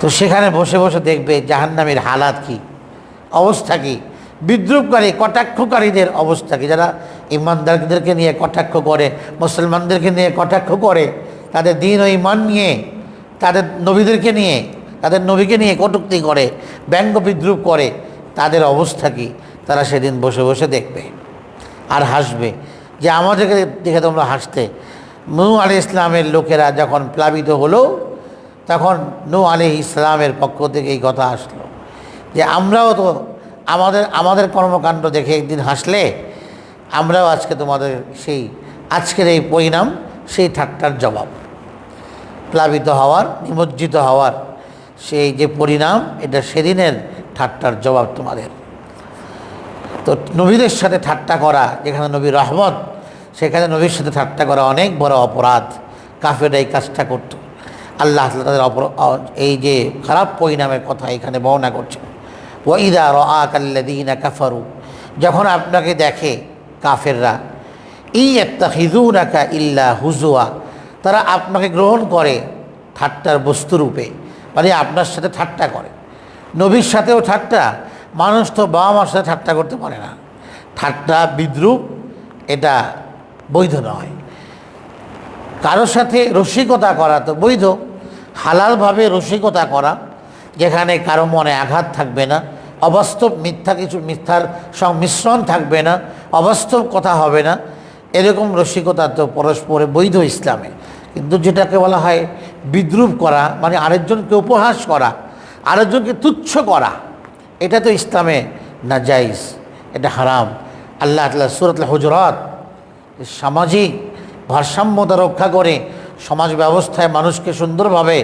তো সেখানে বসে বসে দেখবে জাহান্নামের হালাত কি, অবস্থা কি, বিদ্রুপকারী, কটাক্ষকারীদের অবস্থা কি। যারা ইমানদারদেরকে নিয়ে কটাক্ষ করে, মুসলমানদেরকে নিয়ে কটাক্ষ করে, তাদের দিন ও ইমান নিয়ে, তাদের নবীদেরকে নিয়ে, তাদের নবীকে নিয়ে কটুক্তি করে, ব্যঙ্গ বিদ্রুপ করে, তাদের অবস্থা কি, তারা সেদিন বসে বসে দেখবে আর হাসবে যে আমাদেরকে দেখে তোমরা হাসতে। নূ আলি ইসলামের লোকেরা যখন প্লাবিত হলো তখন নু আলি ইসলামের পক্ষ থেকে এই কথা আসলো যে আমরাও তো আমাদের আমাদের কর্মকাণ্ড দেখে একদিন হাসলে আমরাও আজকে তোমাদের সেই, আজকের এই পরিণাম, সেই ঠাট্টার জবাব। প্লাবিত হওয়ার, নিমজ্জিত হওয়ার সেই যে পরিণাম, এটা সেদিনের ঠাট্টার জবাব তোমাদের। তো নবীদের সাথে ঠাট্টা করা, যেখানে নবী রহমত, সেখানে নবীর সাথে ঠাট্টা করা অনেক বড় অপরাধ। কাফেরা এই কাজটা করত। আল্লাহ তাদের অপর এই যে খারাপ পরিণামের কথা এখানে বর্ণনা করছে। ওয়াইদা র আকাল্লাদিনা কাফারু। যখন আপনাকে দেখে কাফেররা ই একটা হিজুনাকা ইল্লা হুজুয়া, তারা আপনাকে গ্রহণ করে ঠাট্টার বস্তুরূপে মানে আপনার সাথে ঠাট্টা করে। নবীর সাথেও ঠাট্টা, মানুষ তো বাবা মার সাথে ঠাট্টা করতে পারে না। ঠাট্টা বিদ্রুপ, এটা বৈধ নয়। কারোর সাথে রসিকতা করা তো বৈধ, হালালভাবে রসিকতা করা, যেখানে কারও মনে আঘাত থাকবে না, অবাস্তব মিথ্যা কিছু, মিথ্যার সংমিশ্রণ থাকবে না, অবাস্তব কথা হবে না, এরকম রসিকতা তো পরস্পরে বৈধ ইসলামে। কিন্তু যেটাকে বলা হয় বিদ্রুপ করা মানে আরেকজনকে উপহাস করা, আরেকজনকে তুচ্ছ করা, এটা তো ইসলামে না জাইজ এটা হারাম। আল্লাহ তাল্লাহ সুরত হুজরাত, সামাজিক ভারসাম্যতা রক্ষা করে সমাজ ব্যবস্থায় মানুষকে সুন্দরভাবে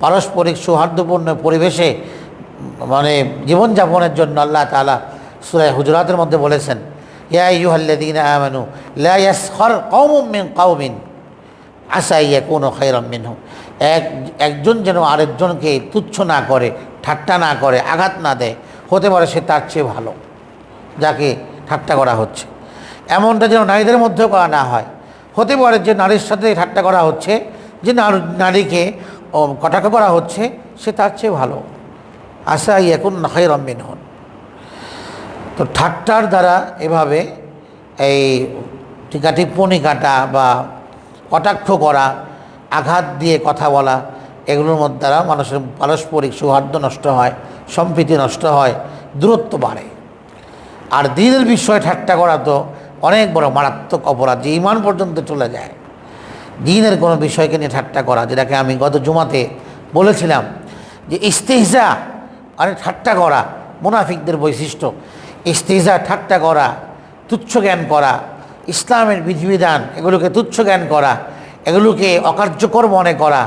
পারস্পরিক সৌহার্দ্যপূর্ণ পরিবেশে মানে জীবনযাপনের জন্য আল্লাহ তালা সুরায় হুজরাতের মধ্যে বলেছেন এক, একজন যেন আরেকজনকে তুচ্ছ না করে, ঠাট্টা না করে, আঘাত না দেয়, হতে পারে সে তার চেয়ে ভালো, যাকে ঠাট্টা করা হচ্ছে। এমনটা যেন নারীদের মধ্যেও করা না হয়। হতে পারে যে নারীর সাথে ঠাট্টা করা হচ্ছে, যে নার- নারীকে কটাক্ষ করা হচ্ছে, সে তার চেয়ে ভালো। আশা এখন নাহাই রম্বিন হন তো ঠাট্টার দ্বারা এভাবে এই টিকা টিপ্পনি কাটা বা কটাক্ষ করা, আঘাত দিয়ে কথা বলা, এগুলোর মধ্যে দ্বারা মানুষের পারস্পরিক সৌহার্দ্য নষ্ট হয়, সম্প্রীতি নষ্ট হয়, দূরত্ব বাড়ে। আর দিনের বিষয়ে ঠাট্টা করা তো অনেক বড় মারাত্মক অপরাধ যে ইমান পর্যন্ত চলে যায়। দিনের কোনো বিষয়কে নিয়ে ঠাট্টা করা, যেটাকে আমি গত জুমাতে বলেছিলাম যে ইস্তেহজা, আরে ঠাট্টা করা, মুনাফিকদের বৈশিষ্ট্য। ইস্তেহজা, ঠাট্টা করা, তুচ্ছ জ্ঞান করা, ইসলামের বিধিবিধান, এগুলোকে তুচ্ছ জ্ঞান করা, এগুলোকে অকার্যকর মনে করা,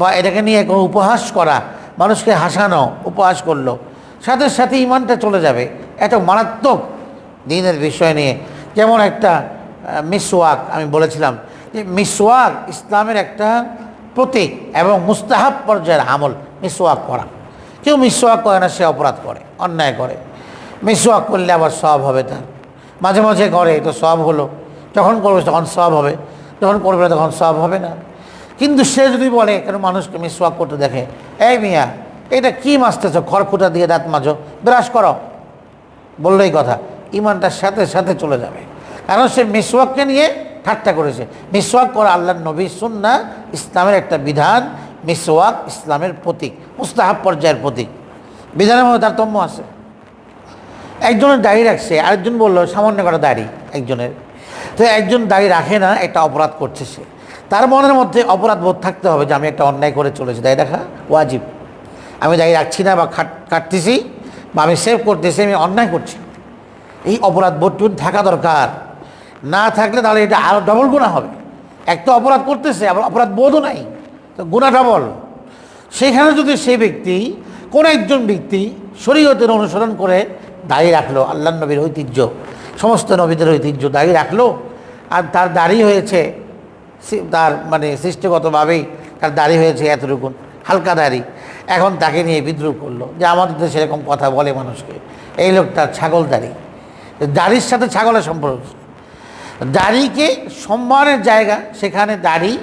বা এটাকে নিয়ে কোনো উপহাস করা, মানুষকে হাসানো, উপহাস করল, সাথে সাথে ইমানটা চলে যাবে। এত মারাত্মক দিনের বিষয় নিয়ে যেমন একটা মিসওয়াক, আমি বলেছিলাম যে মিসওয়াক ইসলামের একটা প্রতীক এবং মুস্তাহাব পর্যায়ের আমল, মিসওয়াক করা। কেউ মিসওয়াক করে না, সে অপরাধ করে, অন্যায় করে। মিসওয়াক করলে আবার সব হবে তার। মাঝে মাঝে করে তো সব হলো। যখন করবে তখন সব হবে। যখন করবে না তখন সব হবে না। কিন্তু সে যদি বলে, কেন মানুষকে মিসওয়াক করতে দেখে? এই মিয়া, এটা কি মাসতেছ খড়কুটা দিয়ে দাঁত মাজো। ব্রাশ করো। বললেই কথা। ইমানটার সাথে সাথে চলে যাবে। কারণ সে মিসওয়াককে নিয়ে ঠাট্টা করেছে। মিসওয়াক করা আল্লাহ নবী সুন্না ইসলামের একটা বিধান। মিসওয়াক ইসলামের প্রতীক, মুস্তাহাব পর্যায়ের প্রতীক। বিধানের মধ্যে তারতম্য আছে। একজনের দাড়ি রাখছে, আরেকজন বলল, সামান্য করা দাড়ি একজনের। তো একজন দাড়ি রাখে না, একটা অপরাধ করছে সে। তার মনের মধ্যে অপরাধ বোধ থাকতে হবে যে আমি একটা অন্যায় করে চলেছি। দাড়ি রাখা ওয়াজিব। আমি দাড়ি রাখছি না বা কাটতেছি বা আমি সেভ করতেছি, আমি অন্যায় করছি। এই অপরাধ বোধটুকু থাকা দরকার। না থাকলে তাহলে এটা আরও ডবল গুণা হবে। এক তো অপরাধ করতেছে, আবার অপরাধ বোধও নাই। তো গুণা ডবল সেখানে যদি সেই ব্যক্তি, কোন একজন ব্যক্তি শরীয়তের অনুসরণ করে দাঁড়িয়ে রাখল আল্লাহ নবীর ঐতিহ্য, সমস্ত নবীদের ঐতিহ্য দাঁড়িয়ে রাখল, আর তার দাড়ি হয়েছে তার মানে সৃষ্টিগতভাবেই তার দাড়ি হয়েছে এতটুকু, হালকা দাড়ি, এখন তাকে নিয়ে বিদ্রুপ করল। যে আমাদের দেশে এরকম কথা বলে মানুষকে, এই লোকটার ছাগল দাড়ি। দাড়ির সাথে ছাগলের সম্পর্ক। দাড়িকে সম্মানের জায়গা, সেখানে দাড়ি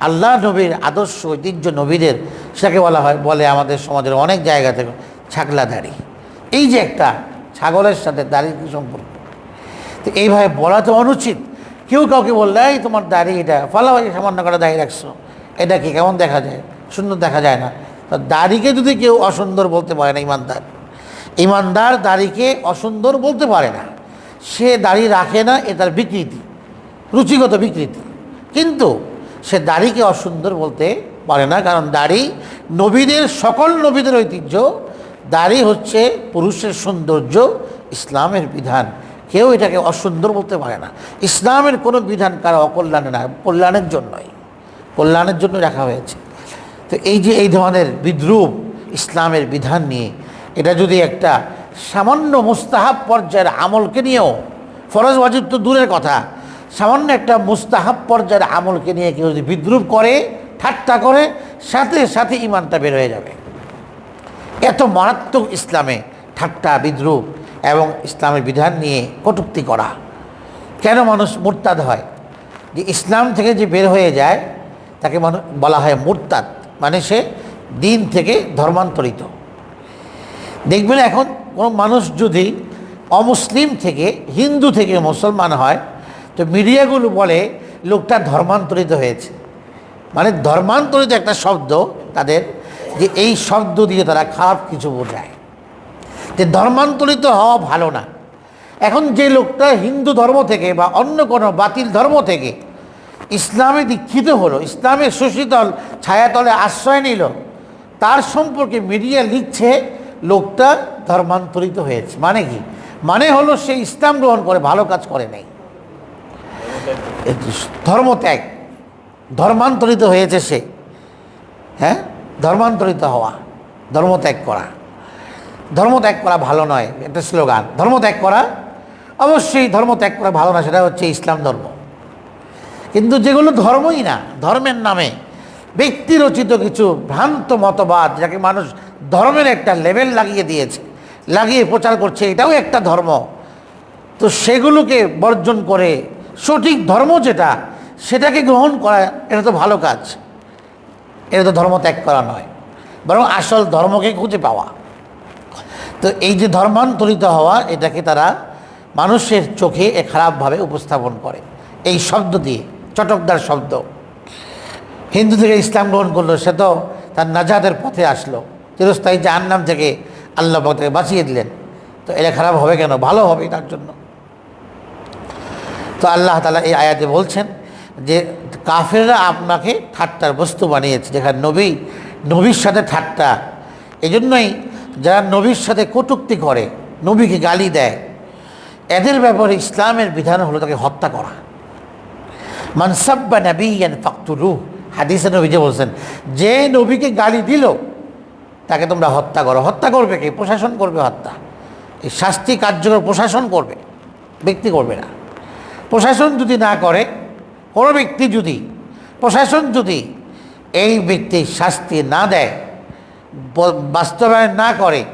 আল্লাহ নবীর আদর্শ, ঐতিহ্য নবীদের, সেটাকে বলা হয়, বলে আমাদের সমাজের অনেক জায়গা থেকে ছাগলা দাড়ি। এই যে একটা ছাগলের সাথে দাড়ির কি সম্পর্ক? তো এইভাবে বলা তো অনুচিত। কেউ কাউকে বললে, এই তোমার দাড়ি এটা ফালাও সামান্য করে দাঁড়িয়ে রাখছো। এটা কি কেমন দেখা যায়? সুন্দর দেখা যায় না। তো দাড়িকে যদি কেউ অসুন্দর বলতে পারে না, ইমানদার ইমানদার দাড়িকে অসুন্দর বলতে পারে না। সে দাড়ি রাখে না, এ তার বিকৃতি, রুচিগত বিকৃতি। কিন্তু সে দাড়িকে অসুন্দর বলতে পারে না, কারণ দাড়ি নবীদের, সকল নবীদের ঐতিহ্য। দাড়ি হচ্ছে পুরুষের সৌন্দর্য, ইসলামের বিধান। কেউ এটাকে অসুন্দর বলতে পারে না। ইসলামের কোনো বিধান কারও অকল্যাণে না, কল্যাণের জন্যই। কল্যাণের জন্য রাখা হয়েছে। তো এই যে এই ধরনের বিদ্রুপ ইসলামের বিধান নিয়ে এটা যদি একটা সামান্য মুস্তাহাব পর্যায়ের আমলকে নিয়েও, ফরজ ওয়াজিব তো দূরের কথা, সামান্য একটা মুস্তাহাব পর্যায়ের আমলকে নিয়ে কেউ যদি বিদ্রুপ করে, ঠাট্টা করে, সাথে সাথে ইমানটা বের হয়ে যাবে। এত মারাত্মক ইসলামে ঠাট্টা, বিদ্রুপ এবং ইসলামের বিধান নিয়ে কটূক্তি করা। কেন মানুষ মুরতাদ হয়? যে ইসলাম থেকে যে বের হয়ে যায়, তাকে বলা হয় মুরতাদ। মানে সে দিন থেকে ধর্মান্তরিত। দেখবেন এখন কোনো মানুষ যদি অমুসলিম থেকে, হিন্দু থেকে মুসলমান হয়, তো মিডিয়াগুলো বলে লোকটা ধর্মান্তরিত হয়েছে। মানে ধর্মান্তরিত একটা শব্দ তাদের যে এই শব্দ দিয়ে তারা খারাপ কিছু বোঝায়। যে ধর্মান্তরিত হওয়া ভালো না। এখন যে লোকটা হিন্দু ধর্ম থেকে বা অন্য কোনো বাতিল ধর্ম থেকে ইসলামে দীক্ষিত হলো, ইসলামের সুশীতল ছায়াতলে আশ্রয় নিল, তার সম্পর্কে মিডিয়া লিখছে লোকটা ধর্মান্তরিত হয়েছে। মানে কি? মানে হলো সে ইসলাম গ্রহণ করে, ভালো কাজ করে নাই। ধর্মত্যাগ, ধর্মান্তরিত হয়েছে সে। হ্যাঁ? ধর্মান্তরিত হওয়া, ধর্মত্যাগ করা। ধর্মত্যাগ করা ভালো নয়, একটা স্লোগান। ধর্মত্যাগ করা, অবশ্যই ধর্মত্যাগ করা ভালো না, সেটা হচ্ছে ইসলাম ধর্ম। কিন্তু যেগুলো ধর্মই না, ধর্মের নামে ব্যক্তি রচিত কিছু ভ্রান্ত মতবাদ, যাকে মানুষ ধর্মের একটা লেভেল লাগিয়ে দিয়েছে, লাগিয়ে প্রচার করছে, এটাও একটা ধর্ম। তো সেগুলোকে বর্জন করে, সঠিক ধর্ম যেটা, সেটাকে গ্রহণ করা, এটা তো ভালো কাজ। এটা তো ধর্ম ত্যাগ করা নয়, বরং আসল ধর্মকে খুঁজে পাওয়া। তো এই যে ধর্মান্তরিত হওয়া, এটাকে তারা মানুষের চোখে এ খারাপভাবে উপস্থাপন করে। এই শব্দ দিয়ে, চটকদার শব্দ। হিন্দু থেকে ইসলাম গ্রহণ করল, সে তো তার নাজাদের পথে আসলো। চিরস্থায়ী জাহান্নাম থেকে আল্লাহ তাকে বাঁচিয়ে দিলেন। তো এটা খারাপ হবে কেন? ভালো হবে তার জন্য। তো আল্লাহ তালা এই আয়াতে বলছেন যে, কাফেররা আপনাকে ঠাট্টার বস্তু বানিয়েছে, যেখানে নবী, নবীর সাথে ঠাট্টা। এই জন্যই যারা নবীর সাথে কটুক্তি করে, নবীকে গালি দেয়, এদের ব্যাপারে ইসলামের বিধান হলো তাকে হত্যা করা। মানসাব্বা নবীন ফাকতুলু হাদিসে নবী যে বলছেন, যে নবীকে গালি দিল তাকে তোমরা হত্যা করো। হত্যা করবে কি? প্রশাসন করবে হত্যা। এই শাস্তি কার্যকর প্রশাসন করবে। ব্যক্তি করবে না। প্রশাসন যদি না করে, কোনো ব্যক্তি যদি, প্রশাসন যদি এই ব্যক্তির শাস্তি না দেয় বাস্তবায়ন না করে,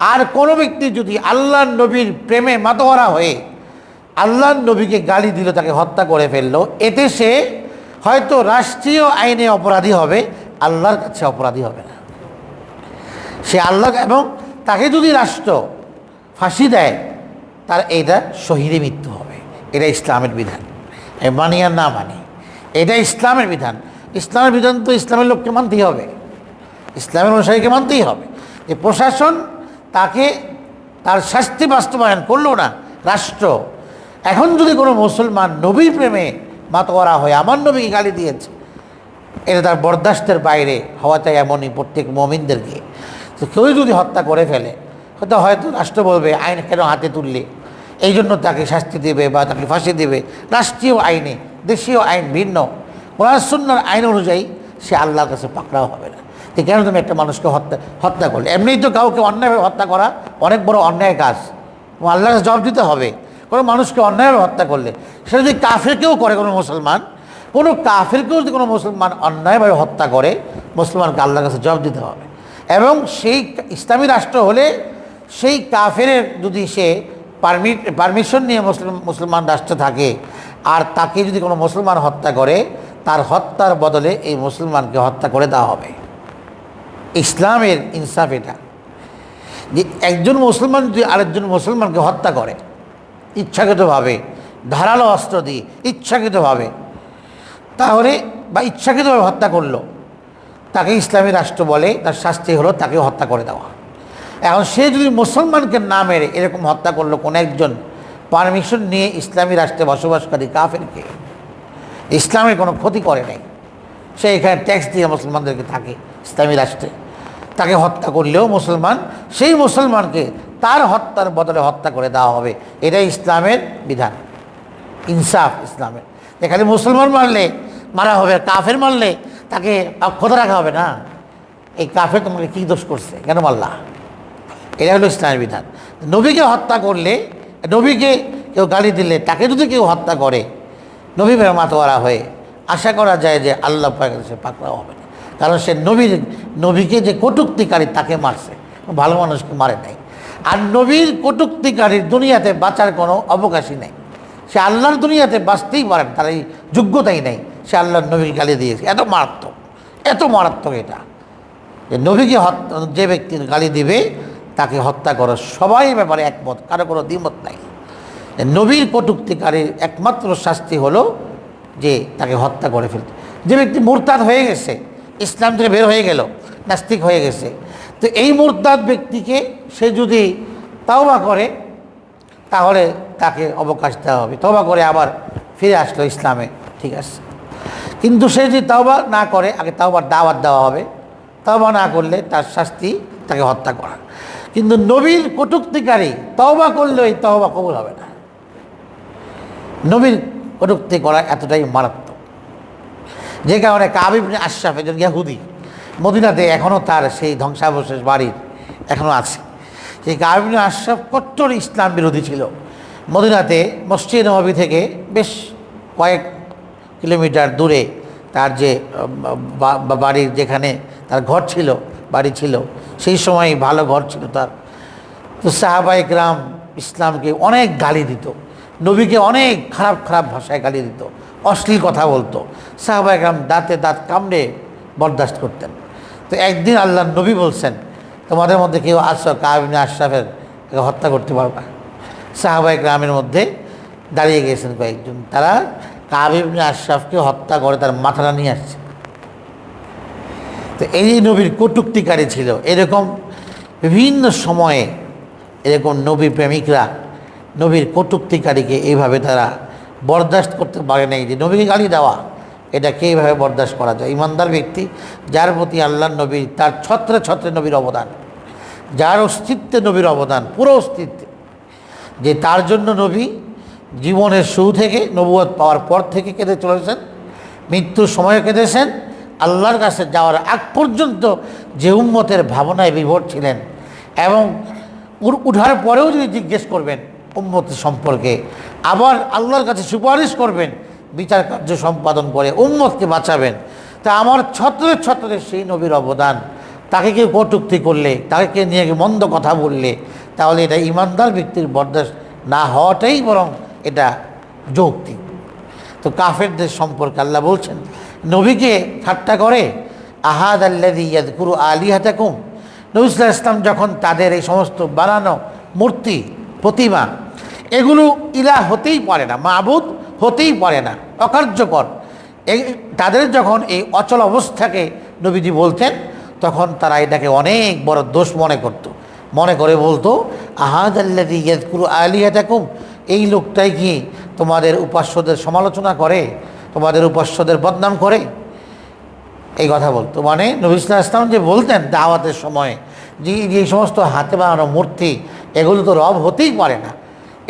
আর কোনো ব্যক্তি যদি আল্লাহ নবীর প্রেমে মাতোয়ারা হয়ে, আল্লাহ নবীকে গালি দিল, তাকে হত্যা করে ফেলল, এতে সে হয়তো রাষ্ট্রীয় আইনে অপরাধী হবে, আল্লাহর কাছে অপরাধী হবে না। সে আল্লাহ এবং তাকে যদি রাষ্ট্র ফাঁসি দেয়, তার এটা শহীদে মৃত্যু হবে। এটা ইসলামের বিধান। মানি আর না মানি, এটা ইসলামের বিধান। ইসলামের বিধান তো ইসলামের লোককে মানতেই হবে। ইসলামের অনুসারীকে মানতেই হবে। যে প্রশাসন তাকে তার শাস্তি বাস্তবায়ন করল না, রাষ্ট্র। এখন যদি কোনো মুসলমান নবীর প্রেমে মাতোয়ারা হয়, আমার নবীকে গালি দিয়েছে, এটা তার বরদাস্তের বাইরে হওয়া চাই এমনই প্রত্যেক মমিনদেরকে। তো কেউ যদি হত্যা করে ফেলে, হয়তো হয়তো রাষ্ট্র বলবে, আইন কেন হাতে তুললে? এই জন্য তাকে শাস্তি দেবে বা তাকে ফাঁসি দেবে। রাষ্ট্রীয় আইনে, দেশীয় আইন ভিন্ন। কোরআন আইন অনুযায়ী সে আল্লাহর কাছে পাকড়াও হবে না। তো কেন তুমি একটা মানুষকে হত্যা হত্যা করলে? এমনিই তো কাউকে অন্যায়ভাবে হত্যা করা অনেক বড় অন্যায় কাজ। আল্লাহর কাছে জবাব দিতে হবে। কোনো মানুষকে অন্যায়ভাবে হত্যা করলে, সেটা যদি কাফেরকেও করে কোনো মুসলমান, কোনো কাফেরকেও যদি কোনো মুসলমান অন্যায়ভাবে হত্যা করে, মুসলমানকে আল্লাহর কাছে জবাব দিতে হবে। এবং সেই ইসলামী রাষ্ট্র হলে সেই কাফের যদি সে পারমিট পারমিশন নিয়ে মুসলিম, মুসলমান রাষ্ট্রে থাকে, আর তাকে যদি কোনো মুসলমান হত্যা করে, তার হত্যার বদলে এই মুসলমানকে হত্যা করে দেওয়া হবে। ইসলামের ইনসাফ এটা। যে একজন মুসলমান যদি আরেকজন মুসলমানকে হত্যা করে, ইচ্ছাকৃতভাবে, ধারালো অস্ত্র দিয়ে, ইচ্ছাকৃতভাবে, তাহলে বা ইচ্ছাকৃতভাবে হত্যা করল তাকে ইসলামী রাষ্ট্র বলে, তার শাস্তি হলো তাকে হত্যা করে দেওয়া। এখন সে যদি মুসলমানকে না মেরে এরকম হত্যা করল কোনো একজন পারমিশন নিয়ে ইসলামী রাষ্ট্রে বসবাসকারী কাফেরকে ইসলামের কোনো ক্ষতি করে নাই। সে এখানে ট্যাক্স দিয়ে মুসলমানদেরকে থাকে ইসলামী রাষ্ট্রে। তাকে হত্যা করলেও মুসলমান, সেই মুসলমানকে তার হত্যার বদলে হত্যা করে দেওয়া হবে। এটাই ইসলামের বিধান। ইনসাফ ইসলামের। এখানে মুসলমান মারলে মারা হবে কাফের মারলে তাকে অক্ষত রাখা হবে না। এই কাফের তোমাকে কী দোষ করছে? কেন মারলা? এটা হলো ইসলামের বিধান। নবীকে হত্যা করলে, নবীকে কেউ গালি দিলে, তাকে যদি কেউ হত্যা করে, নবী মাতোয়ারা হয়ে, আশা করা যায় যে আল্লাহ সে পাকড়াও হবে না। কারণ সে নবীর, নবীকে যে কটুক্তিকারী তাকে মারছে। ভালো মানুষকে মারে নাই। আর নবীর কটুক্তিকারীর দুনিয়াতে বাঁচার কোনো অবকাশই নেই। সে আল্লাহর দুনিয়াতে বাঁচতেই পারেন তার এই যোগ্যতাই নেই। সে আল্লাহ নবীকে গালি দিয়েছে। এত মারাত্মক এত মারাত্মক এটা। যে নবীকে হত্যা, যে ব্যক্তি গালি দিবে, তাকে হত্যা করো সবাই ব্যাপারে একমত, কারও কোনো দ্বিমত নাই। নবীর কটুক্তিকারীর একমাত্র শাস্তি হলো যে তাকে হত্যা করে ফেলতে। যে ব্যক্তি মুরতাদ হয়ে গেছে, ইসলাম থেকে বের হয়ে গেল, নাস্তিক হয়ে গেছে, তো এই মুরতাদ ব্যক্তিকে সে যদি তাওবা করে, তাহলে তাকে অবকাশ দেওয়া হবে। তবা করে আবার ফিরে আসলো ইসলামে, ঠিক আছে। কিন্তু সে যদি তাওবা না করে, আগে তাওবার দাওয়াত দেওয়া হবে। তাওবা না করলে তার শাস্তি তাকে হত্যা করা। কিন্তু নবীর কটুক্তিকারী তওবা করলে ওই তওবা কবুল হবে না। নবীর কটুক্তি করা এতটাই মারাত্মক। যে কারণে কাবিবনে আশরাফ একজন ইয়াহুদি, মদিনাতে এখনও তার সেই ধ্বংসাবশেষ বাড়ির এখনও আছে। সেই কাবিবনে আশরাফ কট্টর ইসলাম বিরোধী ছিল। মদিনাতে মসজিদ নবী থেকে বেশ কয়েক কিলোমিটার দূরে তার যে বাড়ির যেখানে তার ঘর ছিল, বাড়ি ছিল, সেই সময় ভালো ঘর ছিল তার। তো সাহাবাই গ্রাম ইসলামকে অনেক গালি দিত, নবীকে অনেক খারাপ খারাপ ভাষায় গালি দিত, অশ্লীল কথা বলতো। সাহাবাই গ্রাম দাঁতে দাঁত কামড়ে বরদাস্ত করতেন। তো একদিন আল্লাহ নবী বলছেন, তোমাদের মধ্যে কেউ আসো কাবিনে আশরাফের হত্যা করতে পারবা সাহাবাই গ্রামের মধ্যে দাঁড়িয়ে গেছেন কয়েকজন। তারা কাবিবনে আশরাফকে হত্যা করে তার মাথাটা নিয়ে আসছে। তো এই নবীর কটুক্তিকারী ছিল। এরকম বিভিন্ন সময়ে এরকম নবী প্রেমিকরা নবীর কটুক্তিকারীকে এইভাবে তারা বরদাস্ত করতে পারে নাই যে নবীকে গালি দেওয়া। এটাকে এইভাবে বরদাস্ত করা যায়। ইমানদার ব্যক্তি, যার প্রতি আল্লাহ নবীর, তার ছত্রে ছত্রে নবীর অবদান, যার অস্তিত্বে নবীর অবদান, পুরো অস্তিত্বে, যে তার জন্য নবী জীবনের শুরু থেকে নবুয়ত পাওয়ার পর থেকে কেঁদে চলেছেন, মৃত্যুর সময় কেঁদেছেন, আল্লাহর কাছে যাওয়ার আগ পর্যন্ত যে উম্মতের ভাবনায় বিভোর ছিলেন এবং উঠার পরেও যদি জিজ্ঞেস করবেন উম্মতের সম্পর্কে, আবার আল্লাহর কাছে সুপারিশ করবেন, বিচার কার্য সম্পাদন করে উম্মতকে বাঁচাবেন, তা আমার ছত্রে ছত্রে সেই নবীর অবদান। তাকে কেউ কটুক্তি করলে, তাকে নিয়ে মন্দ কথা বললে, তাহলে এটা ইমানদার ব্যক্তির বরদাস্ত না হওয়াটাই বরং এটা যৌক্তিক। তো কাফেরদের সম্পর্কে আল্লাহ বলছেন, নবীকে ঠাট্টা করে, আহাদ আল্লাদি ইয়াদকুরু আলিহাতাকুম। নবিসুল্লাহ ইসলাম যখন তাদের এই সমস্ত বানানো মূর্তি, প্রতিমা, এগুলো ইলা হতেই পারে না, মাবুদ হতেই পারে না, অকার্যকর। এই তাদের যখন এই অচল অবস্থাকে নবীজি বলতেন, তখন তারা এটাকে অনেক বড় দোষ মনে করত। মনে করে বলতো, আহাদ আল্লাদি ইয়াদকুরু আলিহাতাকুম এই লোকটাই কি তোমাদের উপাস্যদের সমালোচনা করে, তোমাদের উপাস্যদের বদনাম করে। এই কথা বলতো। মানে নবিসুল্লাহ ইসলাম যে বলতেন দাওয়াতের সময়, যে যে সমস্ত হাতে বানানো মূর্তি, এগুলো তো রব হতেই পারে না।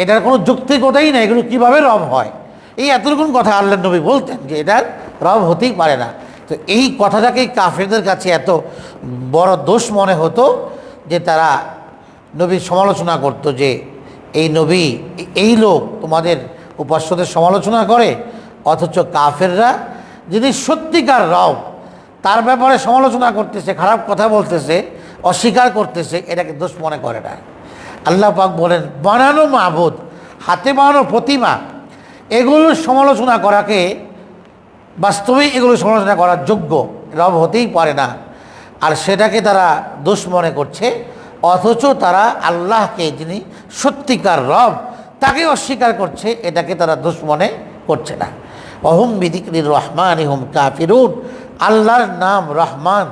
এটার কোনো যুক্তিকতাই না এগুলো কীভাবে রব হয়? এই এতটুকুন কথা আল্লাহ নবী বলতেন যে এটার রব হতেই পারে না। তো এই কথাটাকেই কাফেরদের কাছে এত বড় দোষ মনে হতো যে তারা নবীর সমালোচনা করতো যে এই নবী, এই লোক তোমাদের উপাস্যদের সমালোচনা করে, অথচ কাফেররা যিনি সত্যিকার রব, তার ব্যাপারে সমালোচনা করতেছে, খারাপ কথা বলতেছে, অস্বীকার করতেছে, এটাকে দোষ মনে করে না। আল্লাহ পাক বলেন, বানানো মাহবুদ হাতে বানানো প্রতিমা এগুলোর সমালোচনা করাকে বাস্তবেই এগুলো সমালোচনা করার যোগ্য রব হতেই পারে না। আর সেটাকে তারা দোষ মনে করছে অথচ তারা আল্লাহকে যিনি সত্যিকার রব, তাকে অস্বীকার করছে, এটাকে তারা দোষ মনে করছে না। অহম বিদিকরির রহমান, ইহম কাফিরুন। আল্লাহর নাম রহমান,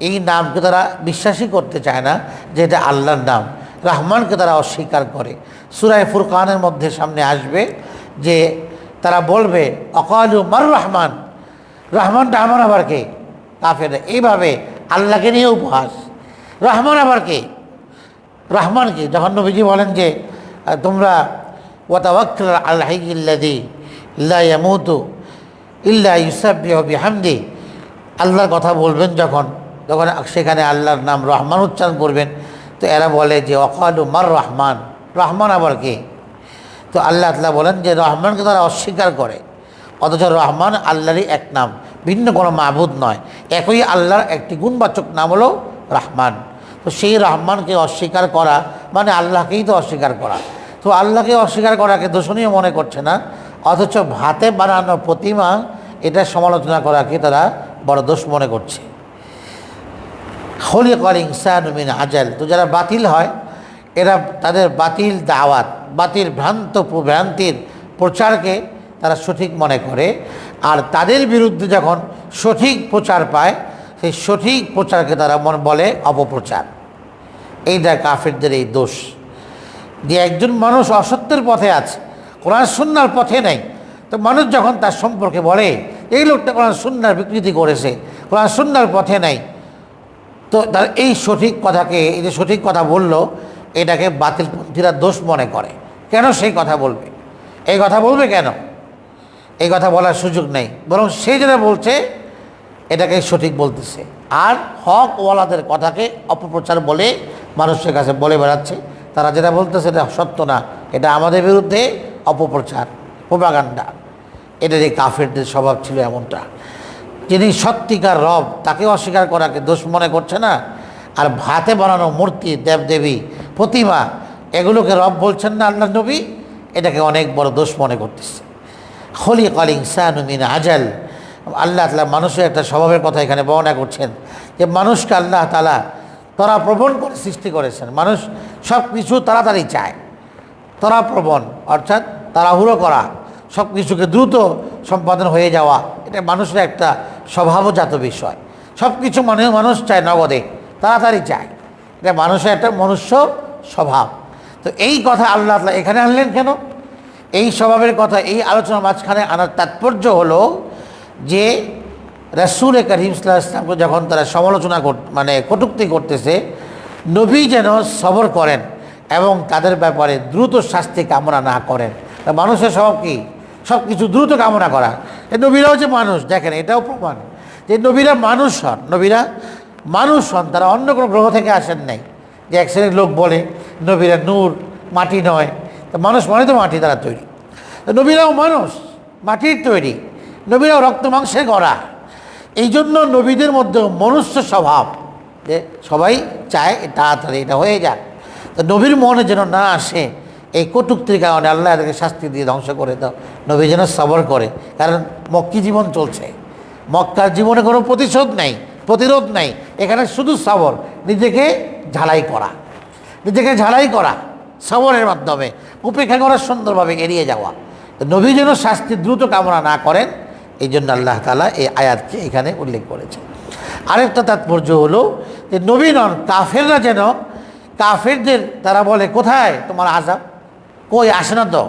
এই নামকে তারা বিশ্বাসই করতে চায় না যে এটা আল্লাহর নাম। রহমানকে তারা অস্বীকার করে। সুরায় ফুরকানের মধ্যে সামনে আসবে যে তারা বলবে, অকালু মার রহমান, রহমানটা আমার আবার কে? কাফের এইভাবে আল্লাহকে নিয়ে উপহাস। রহমান আবার কে? রহমানকে, যখন নবীজি বলেন যে তোমরা ওয়াতাওয়াক্কাল আল্লাহ ইল্লাদি ইল্লা ইয়ামুতু ইল্লা ইউসাব্বিহু বিহামদি। আল্লাহর কথা বলবেন যখন, তখন সেখানে আল্লাহর নাম রহমান উচ্চারণ করবেন। তো এরা বলে যে অকালু মার রহমান। রহমান আবার কে? তো আল্লাহ তাআলা বলেন যে, রহমানকে তারা অস্বীকার করে। অথচ রহমান আল্লাহরই এক নাম, ভিন্ন কোনো মাহবুদ নয়। একই আল্লাহর একটি গুণবাচক নাম হলো রহমান। তো সেই রহমানকে অস্বীকার করা মানে আল্লাহকেই তো অস্বীকার করা। তো আল্লাহকে অস্বীকার করাকে দোষণীয় মনে করছে না, অথচ ভাতে বানানো প্রতিমা এটা সমালোচনা করাকে তারা বড় দোষ মনে করছে। হলি কল মিন আজাল, তো যারা বাতিল হয়, এরা তাদের বাতিল দাওয়াত, বাতিল ভ্রান্ত ভ্রান্তির প্রচারকে তারা সঠিক মনে করে, আর তাদের বিরুদ্ধে যখন সঠিক প্রচার পায় সেই সঠিক প্রচারকে তারা মন বলে অপপ্রচার। এইটা কাফেরদের এই দোষ। যে একজন মানুষ অসত্যের পথে আছে, কোরআন সুন্নার পথে নেই, তো মানুষ যখন তার সম্পর্কে বলে, এই লোকটা কোরআন সুন্নার বিকৃতি করেছে, কোরআন সুন্নার পথে নেই, তো তার এই সঠিক কথাকে, এই যে সঠিক কথা বলল, এটাকে বাতিলপন্থীরা দোষ মনে করে। কেন সেই কথা বলবে? এই কথা বলবে কেন? এই কথা বলার সুযোগ নেই। বরং সে যেটা বলছে এটাকে সঠিক বলতেছে। আর হক ওয়ালাদের কথাকে অপপ্রচার বলে মানুষের কাছে বলে বেড়াচ্ছে। তারা যেটা বলতেছে এটা সত্য না। এটা আমাদের বিরুদ্ধে অপপ্রচার, প্রোপাগান্ডা। এটার এই কাফেরদের স্বভাব ছিল এমনটা। যিনি সত্যিকার রব তাকে অস্বীকার করাকে দোষ মনে করছে না। আর ভাতে বানানো মূর্তি, দেবদেবী, প্রতিমা, এগুলোকে রব বলছেন না আল্লাহ নবী? এটাকে অনেক বড় দোষ মনে করতেছে। হলি কলিং সানুমিন আজাল। আল্লাহ তালা মানুষের একটা স্বভাবের কথা এখানে বর্ণনা করছেন যে মানুষকে আল্লাহ তালা তারা প্রবণ করে সৃষ্টি করেছেন। মানুষ সব কিছু তাড়াতাড়ি চায়। তারা প্রবণ অর্থাৎ তাড়াহুড়ো করা সব কিছুকে দ্রুত সম্পাদন হয়ে যাওয়া, এটা মানুষের একটা স্বভাবজাত বিষয়। সব কিছু মানে মানুষ চায় নগদে, তাড়াতাড়ি চায়। এটা মানুষের একটা মনুষ্য স্বভাব। তো এই কথা আল্লাহ এখানে আনলেন কেন? এই স্বভাবের কথা, এই আলোচনার মাঝখানে আনার তাৎপর্য হলো যে রাসুল করিম ইসলামকে যখন তারা সমালোচনা কর মানে কটুক্তি করতেছে, নবী যেন সবর করেন এবং তাদের ব্যাপারে দ্রুত শাস্তি কামনা না করেন। মানুষের স্বভাব কি? সব কিছু দ্রুত কামনা করা। এই নবীরাও যে মানুষ, দেখেন এটাও প্রমাণ যে নবীরা মানুষ হন, নবীরা মানুষ হন, তারা অন্য কোনো গ্রহ থেকে আসেন নাই। যে এক শ্রেণির লোক বলে, নবীরা নূর, মাটি নয়। তো মানুষ মানে তো মাটি তারা। তৈরি নবীরাও মানুষ, মাটির তৈরি। নবীরাও রক্ত মাংসে গড়া। এই জন্য নবীদের মধ্যে মনুষ্য স্বভাব, যে সবাই চায় তাড়াতাড়ি এটা হয়ে যাক। তো নবীর মনে যেন না আসে, এই কটুক্তির কারণে আল্লাহ এটাকে শাস্তি দিয়ে ধ্বংস করে দাও। নবী যেন সবর করে, কারণ মক্কি জীবন চলছে। মক্কার জীবনে কোনো প্রতিশোধ নেই, প্রতিরোধ নেই। এখানে শুধু সবর, নিজেকে ঝালাই করা। নিজেকে ঝালাই করা, সবরের মাধ্যমে। উপেক্ষা করা, সুন্দরভাবে এড়িয়ে যাওয়া। নবী যেন শাস্তি দ্রুত কামনা না করেন এই জন্য আল্লাহ তালা এই আয়াতকে এখানে উল্লেখ করেছেন। আরেকটা তাৎপর্য হলো যে নবী নন, কাফেররা যেন, কাফেরদের তারা বলে, কোথায় তোমার আজাব কই, আসে না তো?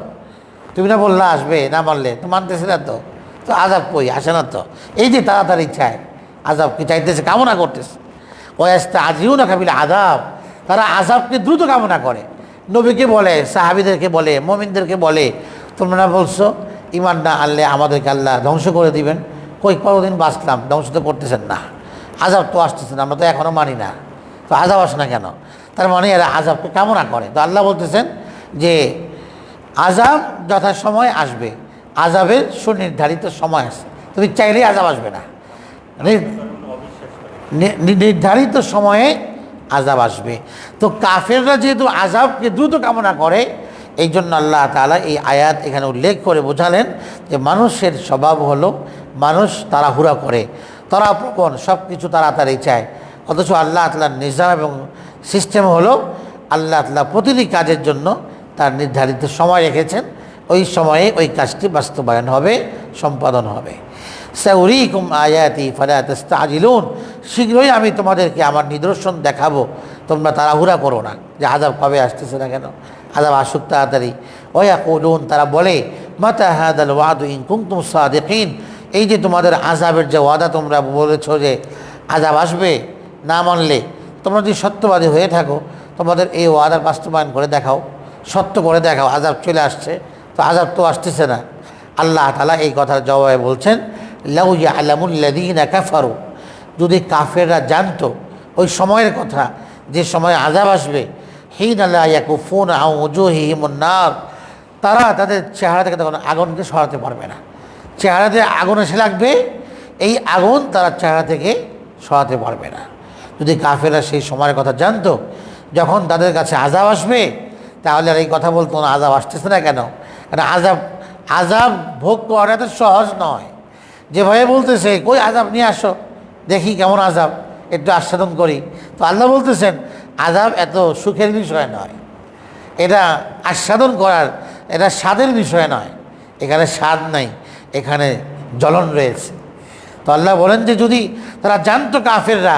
তুমি না বললে, আসবে না মানলে, তো মানতেছে না তো। তো আজাব কই, আসে না তো? এই যে তাড়াতাড়ি চায় আজাব কি চাইতেছে, কামনা করতেছে। ওই আসতে আজিও না কাবিল আজাব তারা আজাবকে দ্রুত কামনা করে। নবীকে বলে, সাহাবিদেরকে বলে, মমিনদেরকে বলে, তোমরা বলছো ইমান না আনলে আমাদেরকে আল্লাহ ধ্বংস করে দিবেন। কই, কতদিন বাঁচলাম? ধ্বংস তো করতেছেন না। আজাব তো আসতেছে না, আমরা তো এখনও মানি না। তো আজাব আসে না কেন? তার মানে এরা আজাবকে কামনা করে। তো আল্লাহ বলতেছেন যে আজাব যথাসময় আসবে। আজাবের সুনির্ধারিত সময় আছে। তুমি চাইলেই আজাব আসবে নি- নির্ধারিত সময়ে আজাব আসবে। তো কাফেররা যেহেতু আজাবকে দ্রুত কামনা করে এই জন্য আল্লাহ তাআলা এই আয়াত এখানে উল্লেখ করে বোঝালেন যে মানুষের স্বভাব হলো মানুষ তাড়াহুড়া করে, তারা প্রবণ সব কিছু তাড়াতাড়ি চায়। অথচ আল্লাহ তালার নিজাম এবং সিস্টেম হলো আল্লাহ তালা প্রতিটি কাজের জন্য তার নির্ধারিত সময় রেখেছেন। ওই সময়ে ওই কাজটি বাস্তবায়ন হবে, সম্পাদন হবে। সাউরিকুম আয়াতি ফালাতাস্তাজিলুন শীঘ্রই আমি তোমাদেরকে আমার নিদর্শন দেখাবো। তোমরা তাড়াহুড়া করো না যে আজাব কবে আসতেছে না কেন? আজাব আসুক তাড়াতাড়ি। ওয়া কলুন তারা বলে, মাতা হাদাল ওয়াদু ইন কুনতুম সাদিকিন? এই যে তোমাদের আজাবের যে ওয়াদা তোমরা বলেছ যে আজাব আসবে না মানলে, তোমরা যদি সত্যবাদী হয়ে থাকো, তোমাদের এই ওয়াদার বাস্তবায়ন করে দেখাও, সত্য করে দেখাও আজাব চলে আসছে। তো আজাব তো আসতেছে না। আল্লাহ তালা এই কথার জবাবে বলছেন লাউজা আলামুল্লাদিনা কাফারু। যদি কাফেররা জানতো, ওই সময়ের কথা যে সময় আজাব আসবে, হিন আল্লাহ ইয়াকুফুন আউজুহিমুন্নার তারা তাদের চেহারা থেকে তখন আগুনকে সরাতে পারবে না। চেহারাতে আগুন এসে লাগবে, এই আগুন তারা চেহারা থেকে সরাতে পারবে না। যদি কাফেরা সেই সময়ের কথা জানতো, যখন তাদের কাছে আজাব আসবে, তাহলে আর এই কথা বলতো না আজাব আসতেছে না কেন? কারণ আজাব আজাব ভোগ করা তো সহজ নয়। যে যেভাবে বলতেছে, কই আজাব নিয়ে আসো, দেখি কেমন আজাব একটু আস্বাদন করি। তো আল্লাহ বলতেছেন আজাব এত সুখের বিষয় নয়। এটা আস্বাদন করার, এটা স্বাদের বিষয় নয়। এখানে স্বাদ নাই, এখানে জ্বলন রয়েছে। তো আল্লাহ বলেন যে, যদি তারা জানতো কাফেররা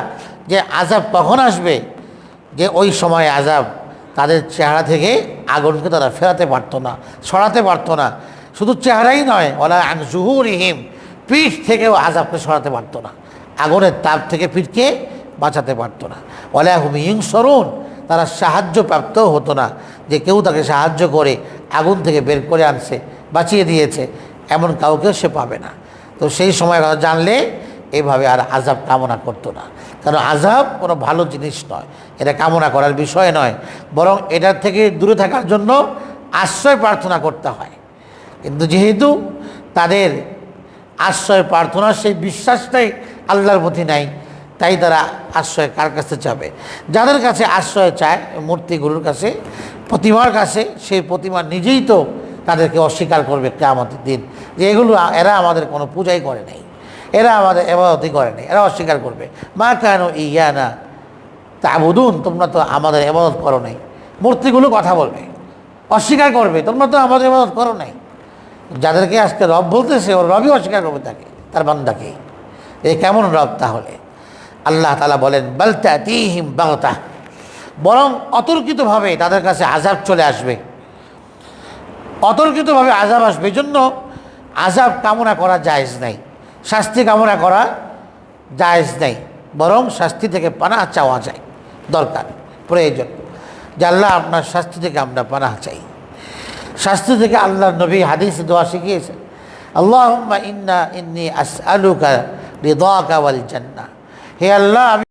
যে আজাব কখন আসবে, যে ওই সময় আজাব তাদের চেহারা থেকে আগুনকে তারা ফেরাতে পারতো না, সরাতে পারতো না। শুধু চেহারাই নয় ওলা জুহুর ইহিম পিঠ থেকেও আজাবকে সরাতে পারতো না। আগুনের তাপ থেকে পিঠকে বাঁচাতে পারতো না। ওলা হুম ইং সরুন তারা সাহায্য প্রাপ্তও হতো না যে কেউ তাকে সাহায্য করে আগুন থেকে বের করে আনছে, বাঁচিয়ে দিয়েছে, এমন কাউকে সে পাবে না। তো সেই সময় কথা জানলে এভাবে আর আজাব কামনা করতো না। কারণ আজাব কোনো ভালো জিনিস নয়, এটা কামনা করার বিষয় নয়, বরং এটার থেকে দূরে থাকার জন্য আশ্রয় প্রার্থনা করতে হয়। কিন্তু যেহেতু তাদের আশ্রয় প্রার্থনা সেই বিশ্বাসটাই আল্লাহর প্রতি নাই, তাই তারা আশ্রয় কার কাছে চাবে? যাদের কাছে আশ্রয় চায়, মূর্তিগুলোর কাছে, প্রতিমার কাছে, সেই প্রতিমা নিজেই তো তাদেরকে অস্বীকার করবে কেয়ামতের দিন যে এগুলো এরা আমাদের কোনো পূজাই করে নাই। এরা আমাদের এবাদতই করে নাই, এরা অস্বীকার করবে। মা কেন ইয়া না তা বুধুন তোমরা তো আমাদের এবাদত করো নাই। মূর্তিগুলো কথা বলবে, অস্বীকার করবে, তোমরা তো আমাদের এবাদত করো নাই। যাদেরকে আজকে রব বলতেছে, ওর রবই অস্বীকার করবে তাকে, তার বান্দাকে এ কেমন রব তাহলে? আল্লাহ তালা বলেন বালতা তিহিম বাগতা। বরং অতর্কিতভাবে তাদের কাছে আজাব চলে আসবে। অতর্কিতভাবে আজাব আসবে জন্য আজাব কামনা করা জায়েজ নাই। শাস্তি কামনা করা জায়েজ নাই। বরং শাস্তি থেকে পানা চাওয়া যায়। দরকার, প্রয়োজন। যে আল্লাহ আপনার শাস্তি থেকে আমরা পানা চাই। শাস্তি থেকে আল্লাহ নবী হাদিস দোয়া শিখিয়েছেন আল্লাহ ইন্না ইন্নি আস আলুকা রিদাকা ওয়াল জান্নাহ। হে আল্লাহ আমি